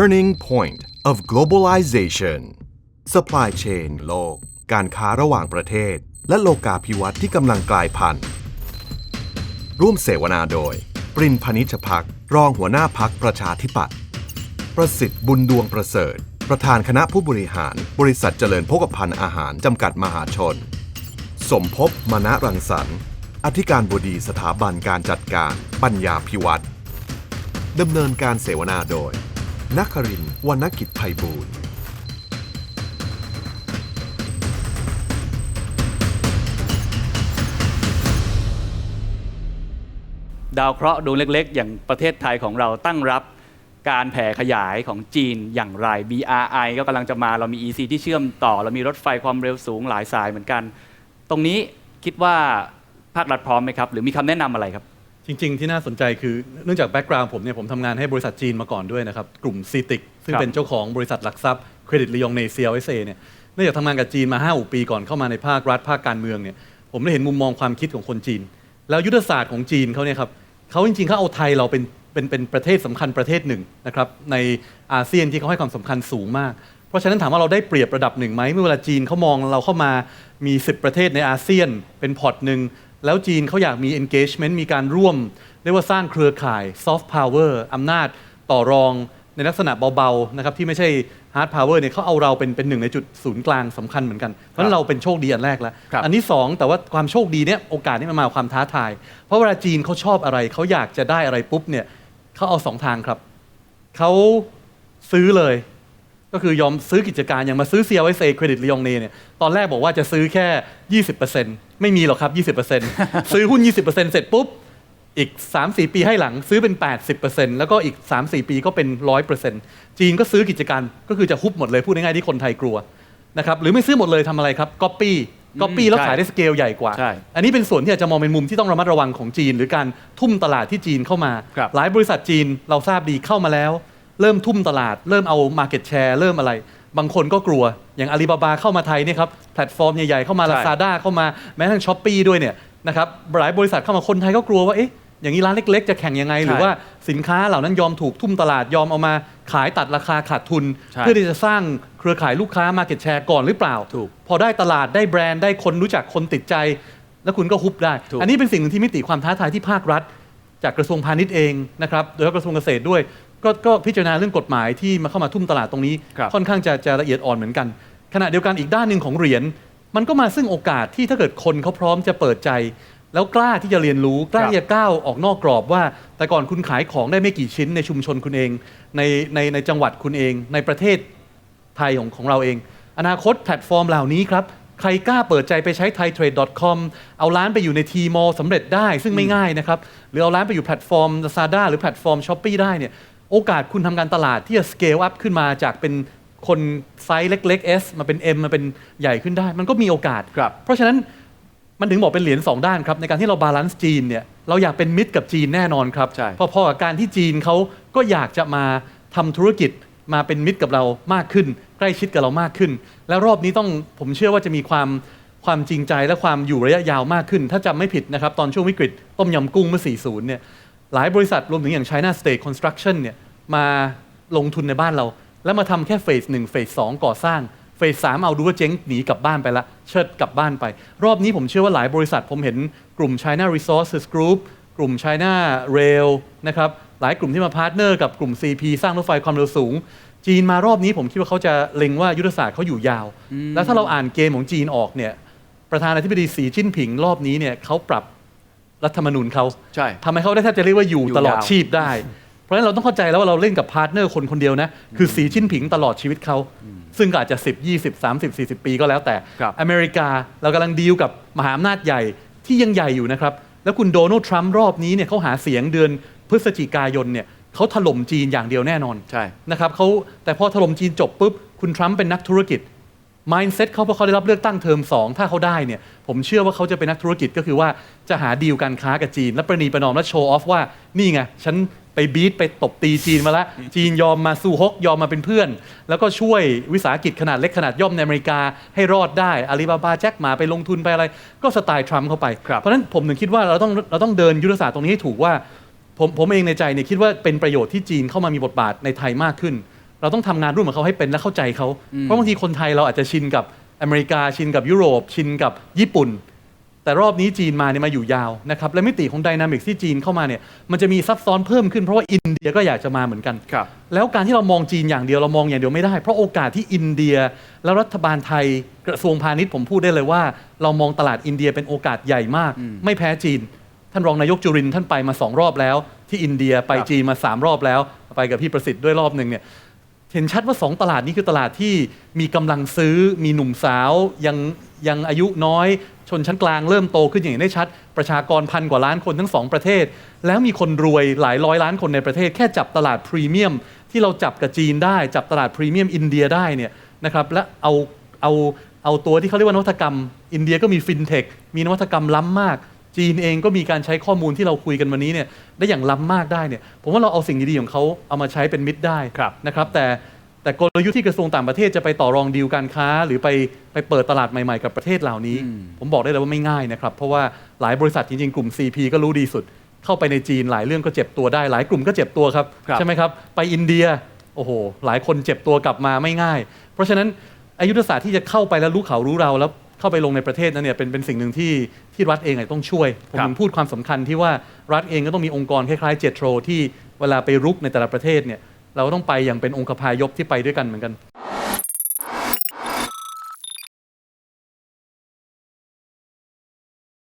turning point of globalization supply chain โลก การค้าระหว่างประเทศ และโลกาภิวัตน์ที่กำลังกลายพันธุ์ร่วมเสวนาโดย ปรินพนิชพักรองหัวหน้าพักประชาธิปัตย์ประสิทธิ์บุญดวงประเสริฐ ประธานคณะผู้บริหาร บริษัทเจริญโภคภัณฑ์อาหาร จำกัดมหาชน สมภพมณรังสรรค์ อธิการบดีสถาบันการจัดการ ปัญญาพิวัตรดำเนินการเสวนาโดย นักครินวรรณกิจไพบูลย์ดาวเคราะห์ดวงเล็กๆ อย่างประเทศไทยของเราตั้งรับการแผ่ขยายของจีนอย่างไร BRI ก็กำลังจะมาเรามี EC ที่เชื่อมต่อ เรามีรถไฟความเร็วสูงหลายสายเหมือนกัน ตรงนี้คิดว่าภาครัฐพร้อมไหมครับ หรือมีคำแนะนำอะไรครับ จริง ๆ ที่น่าสนใจคือเนื่องจากแบ็กกราวน์ผมเนี่ยผมทำงานให้บริษัทจีนมาก่อนด้วยนะครับ กลุ่ม c ีติกซึ่งครับ เป็นเจ้าของบริษัทหลักทรัพย์เครดิตลียงใน CLSA เนี่ยเนื่องจากทำงานกับจีนมา5 6ปีก่อนเข้ามาในภาครัฐภาคการเมืองเนี่ยผมได้เห็นมุมมองความคิดของคนจีน แล้วยุทธศาสตร์ของจีนเขาเนี่ยครับเขาจริงๆเขาเอาไทยเราเป็นเป็นเป็นประเทศสำคัญประเทศหนึ่งนะครับในอาเซียนที่เขาให้ความสำคัญสูงมาก เพราะฉะนั้นถามว่าเราได้เปรียบระดับหนึ่งไหมเมื่อเวลาจีนเขามองเราเข้ามามี 10 ประเทศในอาเซียนเป็นพอร์ตหนึ่ง แล้วจีนเขาอยากมี engagement มีการร่วม เรียกว่าสร้างเครือข่าย soft power อำนาจต่อรองในลักษณะเบาๆนะครับที่ไม่ใช่ hard power เนี่ยเขาเอาเราเป็นเป็นหนึ่งในจุดศูนย์กลางสำคัญเหมือนกัน เพราะฉะนั้นเราเป็นโชคดีอันแรกแล้ว ครับ อันที่สองแต่ว่าความโชคดีเนี่ยโอกาสนี้มันมากับความท้าทาย เพราะเวลาจีนเขาชอบอะไรเขาอยากจะได้อะไรปุ๊บเนี่ยเขาเอาสองทางครับ เขาซื้อเลย ก็คือยอมซื้อกิจการอย่างมาซื้อ CLSA เครดิตลียงเนเนี่ยตอนแรกบอกว่าจะซื้อแค่ 20%ไม่มีหรอกครับ 20%ซื้อหุ้น 20%เสร็จปุ๊บ อีก 3-4 ปีให้หลังซื้อเป็น 80%แล้วก็อีก 3-4 ปีก็เป็น 100%จีนก็ซื้อกิจการก็คือจะฮุบหมดเลยพูดง่ายๆที่คนไทยกลัวนะครับหรือไม่ซื้อหมดเลยทำอะไรครับก๊อปปี้ก๊อปปี้แล้วใช่ขายได้สเกลใหญ่กว่าใช่อันนี้เป็นส่วนที่อาจจะมองเป็นมุมที่ต้องระมัดระวังของจีน หรือการทุ่มตลาดที่จีนเข้ามาครับหลายบริษัทจีนเราทราบดีเข้ามาแล้ว เริ่มทุ่มตลาด เริ่มเอา Market Share เริ่มอะไร บางคนก็กลัวอย่างอาลีบาบาเข้ามาไทยเนี่ยครับแพลตฟอร์มใหญ่ๆเข้ามาใช่ลาซาด้าเข้ามาแม้กระทั่งช้อปปีด้วยเนี่ยนะครับหลายบริษัทเข้ามาคนไทยก็กลัวว่าเอ๊ะอย่างนี้ร้านเล็กๆ จะแข่งยังไง หรือว่าสินค้าเหล่านั้นยอมถูกทุ่มตลาดยอมเอามาขายตัดราคาขาดทุนใช่เพื่อที่จะสร้างเครือข่ายลูกค้า Market Share ก่อนหรือเปล่าถูกพอได้ตลาดได้แบรนด์ได้คนรู้จักคนติดใจ แล้วคุณก็ฮุบได้ถูกอันนี้เป็นสิ่งหนึ่งที่มิติความท้าทายที่ภาครัฐ จากกระทรวงพาณิชย์เองนะครับโดยเฉพาะกระทรวงเกษตรด้วย ก็ก็พิจารณาเรื่องกฎหมายที่มาเข้ามาทุ่มตลาดตรงนี้ ครับ ค่อนข้างจะจะละเอียดอ่อนเหมือนกัน ขณะเดียวกันอีกด้านหนึ่งของเหรียญมันก็มาซึ่งโอกาสที่ถ้าเกิดคนเขาพร้อมจะเปิดใจ แล้วกล้าที่จะเรียนรู้กล้าที่จะก้าวออกนอกกรอบว่า แต่ก่อนคุณขายของได้ไม่กี่ชิ้นในชุมชนคุณเอง ในในในจังหวัดคุณเอง ในประเทศ ไทยของของเราเอง อนาคตแพลตฟอร์มเหล่านี้ครับ ใครกล้าเปิดใจไปใช้ thaitrade.com เอาร้านไปอยู่ใน t m a l l สำเร็จได้ซึ่งไม่ง่ายนะครับ หรือเอาร้านไปอยู่แพลตฟอร์ม Lazada หรือแพลตฟอร์ม s h o p e e ได้เนี่ย โอกาสคุณทำการตลาดที่จะ scale up ขึ้นมาจากเป็นคนไซส์เล็กๆ S มาเป็น M มาเป็นใหญ่ขึ้นได้ มันก็มีโอกาส ครับ เพราะฉะนั้นมันถึงบอกเป็นเหรียญสองด้านครับ ในการที่เราบาลานซ์จีนเนี่ยเราอยากเป็นมิตรกับจีนแน่นอนครับ ใช่ พอๆกับการที่จีนเขาก็อยากจะมาทำธุรกิจมาเป็นมิตรกับเรามากขึ้น ใกล้ชิดกับเรามากขึ้น แล้วรอบนี้ต้องผมเชื่อว่าจะมีความความจริงใจและความอยู่ระยะยาวมากขึ้น ถ้าจำไม่ผิดนะครับตอนช่วงวิกฤตต้มยำกุ้งเมื่อ 40 เนี่ย หลายบริษัทรวมถึงอย่าง China State Construction เนี่ยมาลงทุนในบ้านเรา แล้วมาทำแค่เฟสหนึ่งเฟสสองก่อสร้างเฟสสามเอาดูว่าเจ๊งหนีกลับบ้านไปละเชิดกลับบ้านไป รอบนี้ผมเชื่อว่าหลายบริษัทผมเห็นกลุ่ม China Resources Group กลุ่ม China Rail นะครับหลายกลุ่มที่มาพาร์ทเนอร์กับกลุ่ม CP สร้างรถไฟความเร็วสูง จีนมารอบนี้ผมคิดว่าเขาจะเล็งว่ายุทธศาสตร์เขาอยู่ยาว แล้วถ้าเราอ่านเกมของจีนออกเนี่ยประธานาธิบดีสีจิ้นผิงรอบนี้เนี่ยเขาปรับ รัฐธรรมนูญเขาใช่ทำให้เขาได้แทบจะเรียกว่าอยู่อยู่ตลอดยาว ชีพได้ เพราะฉะนั้นเราต้องเข้าใจแล้วว่าเราเล่นกับพาร์ทเนอร์คนคนเดียวนะ คือสีจิ้นผิงตลอดชีวิตเขา ซึ่งก็อาจจะ 10 20 30 40 ปีก็แล้วแต่ ครับ อเมริกาเรากำลังดีลกับมหาอำนาจใหญ่ที่ยังใหญ่อยู่นะครับ แล้วคุณโดนัลด์ทรัมป์รอบนี้เนี่ยเขาหาเสียงเดือนพฤศจิกายนเนี่ยเขาถล่มจีนอย่างเดียวแน่นอน ใช่ นะครับเขาแต่พอถล่มจีนจบปุ๊บ คุณทรัมป์เป็นนักธุรกิจ mindset เขาพอเขาได้รับเลือกตั้งเทอม 2 ถ้าเขาได้เนี่ย ผมเชื่อว่าเขาจะเป็นนักธุรกิจก็คือว่าจะหาดีลการค้ากับจีน และประนีประนอมและโชว์ออฟว่า นี่ไง ฉันไปบีทไปตบตีจีนมาล้วจีนยอมมาสู้ฮกยอมมาเป็นเพื่อน แล้วก็ช่วยวิสาหกิจขนาดเล็กขนาดย่อมในอเมริกาให้รอดได้อาลีบาบาแจ็คหมาไปลงทุนไปอะไร ก็สไตล์ทรัมป์เข้าไป เพราะฉะนั้นผมถึงคิดว่าเราต้องเราต้องเดินยุทธศาสตร์ตรงนี้ให้ถูกว่าผมผมเองในใจเนี่ยคิดว่าเป็นประโยชน์ที่จีนเข้ามามีบทบาทในไทยมากขึ้น เราต้องทำงานร่วมกับเขาให้เป็นและเข้าใจเขา เพราะบางทีคนไทยเราอาจจะชินกับอเมริกาชินกับยุโรป ชินกับญี่ปุ่น แต่รอบนี้จีนมาเนี่ยมาอยู่ยาวนะครับและมิติของ d y นามิกที่จีนเข้ามาเนี่ยมันจะมีซับซ้อนเพิ่มขึ้นเพราะว่าอินเดียก็อยากจะมาเหมือนกันครับแล้วการที่เรามองจีนอย่างเดียวเรามองอย่างเดียวไม่ได้ เพราะโอกาสที่อินเดีย และรัฐบาลไทยกระทรวงพาณิชย์ผมพูดได้เลยว่า เรามองตลาดอินเดียเป็นโอกาสใหญ่มาก ไม่แพ้จีน ท่านรองนายกจุรินทร์ท่านไปมาสองรอบแล้ว ที่อินเดียไปครับจีนมาสามรอบแล้วไปกับพี่ประสิทธิ์ด้วยรอบหนึ่งเนี่ย เห็นชัดว่าสองตลาดนี้คือตลาดที่มีกำลังซื้อมีหนุ่มสาวยังยังอายุน้อย ชนชั้นกลางเริ่มโตขึ้นอย่างเห็นได้ชัด ประชากรพันกว่าล้านคนทั้งสองประเทศ แล้วมีคนรวยหลายร้อยล้านคนในประเทศ แค่จับตลาดพรีเมียมที่เราจับกับจีนได้ จับตลาดพรีเมียมอินเดียได้เนี่ยนะครับและเอาเอาเอาตัวที่เขาเรียกว่านวัตกรรม อินเดียก็มีฟินเทคมีนวัตกรรมล้ำมาก จีนเองก็มีการใช้ข้อมูลที่เราคุยกันวันนี้เนี่ยได้อย่างล้ำมากได้เนี่ยผมว่าเราเอาสิ่งดีๆของเขาเอามาใช้เป็นมิตรได้ครับนะครับแต่แต่กลยุทธ์ที่กระทรวงต่างประเทศจะไปต่อรองดีลการค้า หรือไปไปเปิดตลาดใหม่ๆกับประเทศเหล่านี้ ผมบอกได้เลยว่าไม่ง่ายนะครับ เพราะว่าหลายบริษัทจริงๆ กลุ่ม CP ก็รู้ดีสุด เข้าไปในจีนหลายเรื่องก็เจ็บตัวได้ หลายกลุ่มก็เจ็บตัวครับครับใช่ไหมครับ ไปอินเดียโอ้โหหลายคนเจ็บตัวกลับมาไม่ง่าย เพราะฉะนั้นอายุทธศาสตร์ที่จะเข้าไปแล้วรู้เขารู้เราแล้ว เข้าไปลงในประเทศนั้นเนี่ยเป็นเป็นสิ่งหนึ่งที่ที่รัฐเองอาจจะต้องช่วย ผมครับถึงพูดความสำคัญที่ว่ารัฐเองก็ต้องมีองค์กรคล้ายๆเจโทรที่เวลาไปรุกในแต่ละประเทศเนี่ยเราก็ต้องไปอย่างเป็นองค์คพายพที่ไปด้วยกันเหมือนกัน